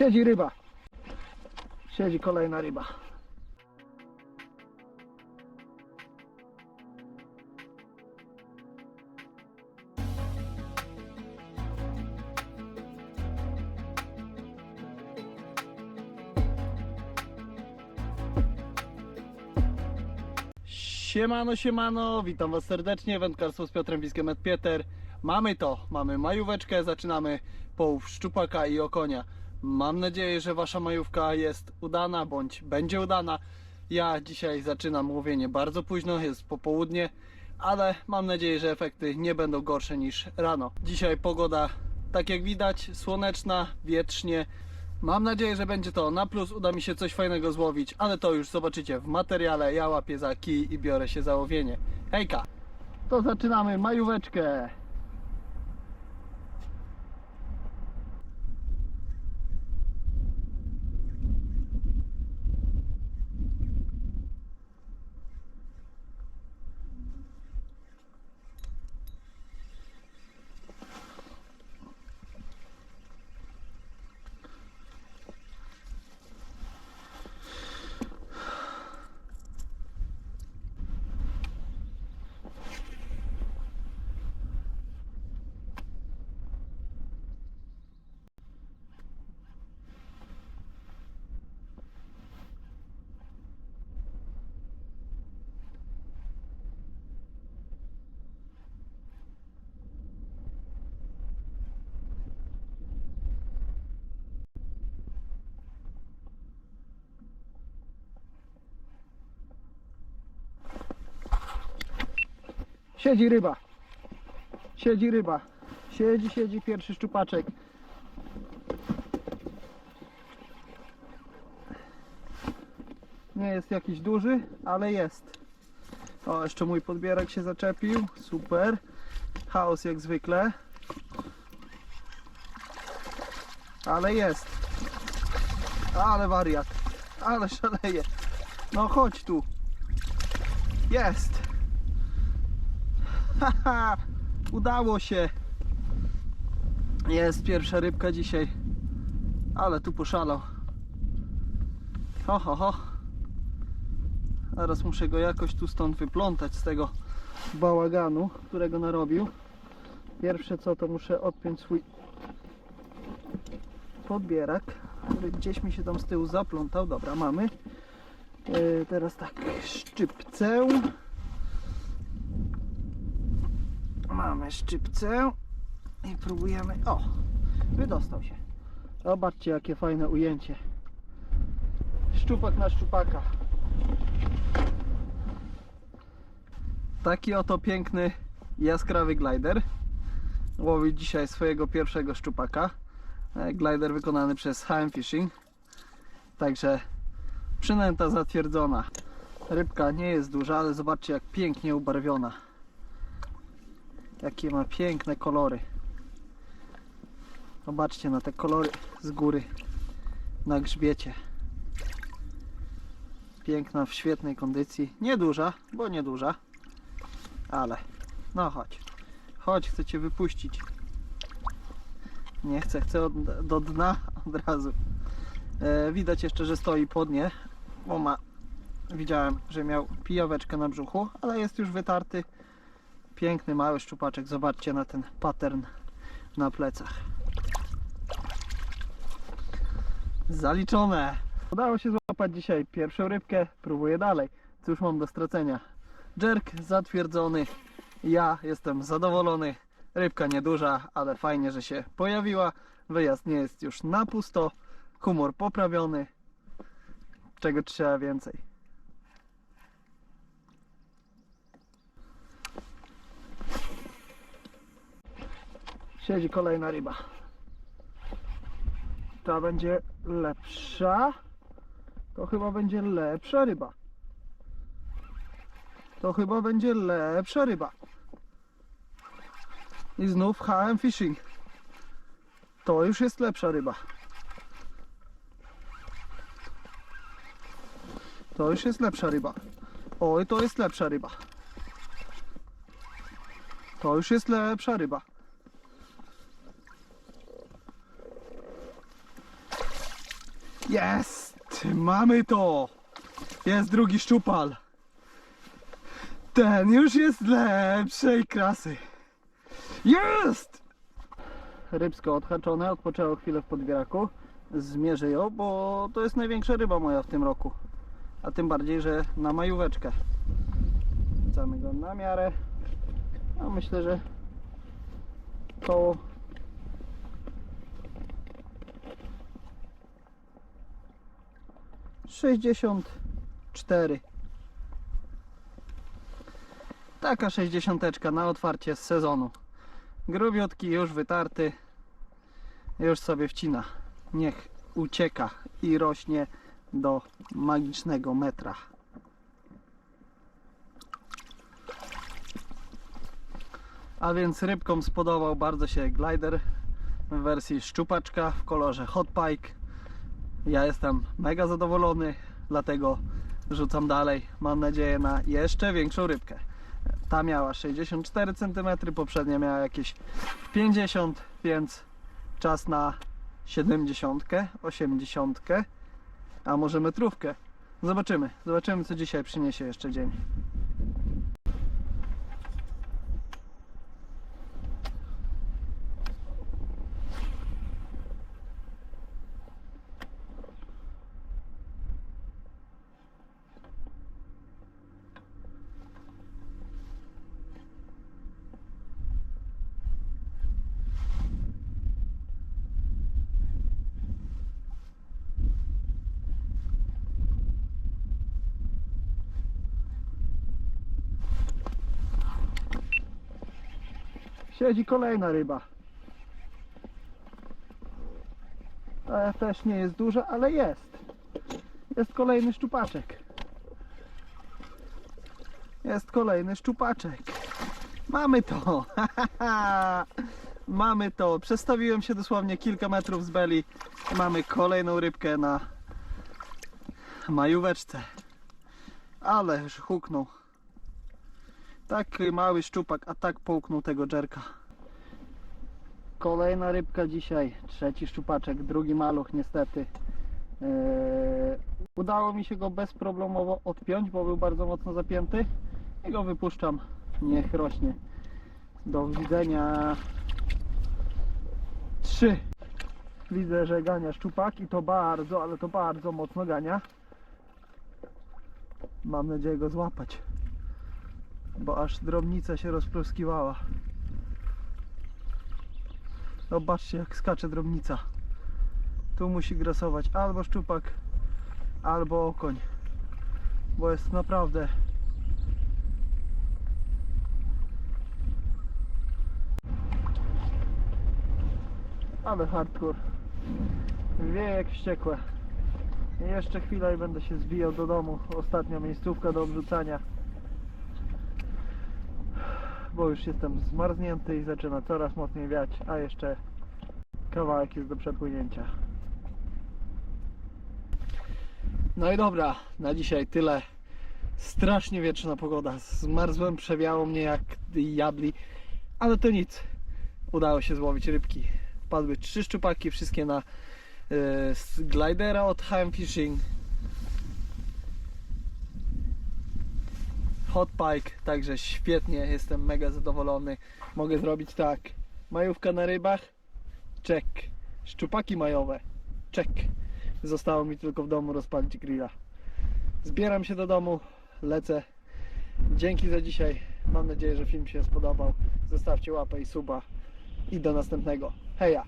Siedzi ryba. Siedzi kolejna ryba. Siemano, siemano, witam Was serdecznie, wędkarstwo z Piotrem Wiskiem et Pieter. Mamy to, mamy majóweczkę, zaczynamy połów szczupaka i okonia. Mam nadzieję, że Wasza majówka jest udana, bądź będzie udana. Ja dzisiaj zaczynam łowienie bardzo późno, jest popołudnie, ale mam nadzieję, że efekty nie będą gorsze niż rano. Dzisiaj pogoda, tak jak widać, słoneczna, wietrznie, Mam nadzieję, że będzie to na plus, uda mi się coś fajnego złowić, ale to już zobaczycie w materiale. Ja łapię za kij i biorę się za łowienie. Hejka! To zaczynamy majóweczkę. Siedzi ryba. Siedzi ryba. Siedzi, siedzi pierwszy szczupaczek. Nie jest jakiś duży, ale jest. O, jeszcze mój podbierak się zaczepił. Super. Chaos jak zwykle. Ale jest. Ale wariat. Ale szaleje. No chodź tu. Jest. Haha, udało się. Jest pierwsza rybka dzisiaj. Ale tu poszalał. Ho, ho, ho. Teraz muszę go jakoś tu stąd wyplątać z tego bałaganu, którego narobił. Pierwsze co to muszę odpiąć swój podbierak, który gdzieś mi się tam z tyłu zaplątał. Dobra, mamy. Yy, teraz tak, szczypcę. Mamy szczypcę i próbujemy. O! Wydostał się. Zobaczcie, jakie fajne ujęcie. Szczupak na szczupaka. Taki oto piękny, jaskrawy glider. Łowi dzisiaj swojego pierwszego szczupaka. E, Glider wykonany przez HM Fishing. Także przynęta zatwierdzona. Rybka nie jest duża, ale zobaczcie jak pięknie ubarwiona. Jakie ma piękne kolory. Zobaczcie na te kolory z góry na grzbiecie. Piękna, w świetnej kondycji. Nieduża, bo nieduża. Ale, no chodź. Chodź, chcę Cię wypuścić. Nie chcę, chcę od, do dna od razu. E, widać jeszcze, że stoi po dnie, bo ma, widziałem, że miał pijaweczkę na brzuchu, ale jest już wytarty. Piękny, mały szczupaczek. Zobaczcie na ten pattern na plecach. Zaliczone. Udało się złapać dzisiaj pierwszą rybkę. Próbuję dalej. Cóż mam do stracenia? Jerk zatwierdzony. Ja jestem zadowolony. Rybka nieduża, ale fajnie, że się pojawiła. Wyjazd nie jest już na pusto. Humor poprawiony. Czego trzeba więcej? Siedzi kolejna ryba. Ta będzie lepsza. To chyba będzie lepsza ryba. To chyba będzie lepsza ryba. I znów HM Fishing. To już jest lepsza ryba. To już jest lepsza ryba. Oj, to jest lepsza ryba. To już jest lepsza ryba. Jest! Mamy to! Jest drugi szczupal. Ten już jest lepszej klasy. Jest! Rybsko odhaczone, odpoczęło chwilę w podbieraku. Zmierzę ją, bo to jest największa ryba moja w tym roku. A tym bardziej, że na majóweczkę. Wrzucamy go na miarę. A myślę, że koło sześćdziesiąt cztery. Taka sześćdziesiąteczka na otwarcie z sezonu. Grubiutki, już wytarty. Już sobie wcina. Niech ucieka i rośnie do magicznego metra. A więc rybkom spodobał bardzo się glider w wersji szczupaczka w kolorze hot pike. Ja jestem mega zadowolony, dlatego rzucam dalej. Mam nadzieję na jeszcze większą rybkę. Ta miała 64 cm, poprzednia miała jakieś 50, więc czas na 70, 80, a może metrówkę. Zobaczymy, zobaczymy co dzisiaj przyniesie jeszcze dzień. Siedzi kolejna ryba. Ta też nie jest duża, ale jest. Jest kolejny szczupaczek. Jest kolejny szczupaczek. Mamy to. Mamy to. Przestawiłem się dosłownie kilka metrów z beli. Mamy kolejną rybkę na majóweczce. Ale już huknął. Taki mały szczupak, a tak połknął tego dżerka. Kolejna rybka dzisiaj, trzeci szczupaczek, drugi maluch niestety. Eee, udało mi się go bezproblemowo odpiąć, bo był bardzo mocno zapięty. I go wypuszczam, niech rośnie. Do widzenia. Trzy. Widzę, że gania szczupak i to bardzo, ale to bardzo mocno gania. Mam nadzieję go złapać bo aż drobnica się rozpruskiwała. Zobaczcie jak skacze drobnica. Tu musi grasować albo szczupak, albo okoń. Bo jest naprawdę ale hardcore. Wie jak wściekłe. Jeszcze chwilę i będę się zbijał do domu. Ostatnia miejscówka do obrzucania bo już jestem zmarznięty i zaczyna coraz mocniej wiać, a jeszcze kawałek jest do przepłynięcia. No i dobra, na dzisiaj tyle. Strasznie wietrzna pogoda. Zmarzłem, przewiało mnie jak jabli, ale to nic. Udało się złowić rybki. Padły trzy szczupaki, wszystkie na z glidera od HM Fishing. Hot Pike, także świetnie, jestem mega zadowolony. Mogę zrobić tak. Majówka na rybach, czek. Szczupaki majowe, czek. Zostało mi tylko w domu rozpalić grilla. Zbieram się do domu, lecę. Dzięki za dzisiaj. Mam nadzieję, że film się spodobał. Zostawcie łapę i suba. I do następnego. Heja!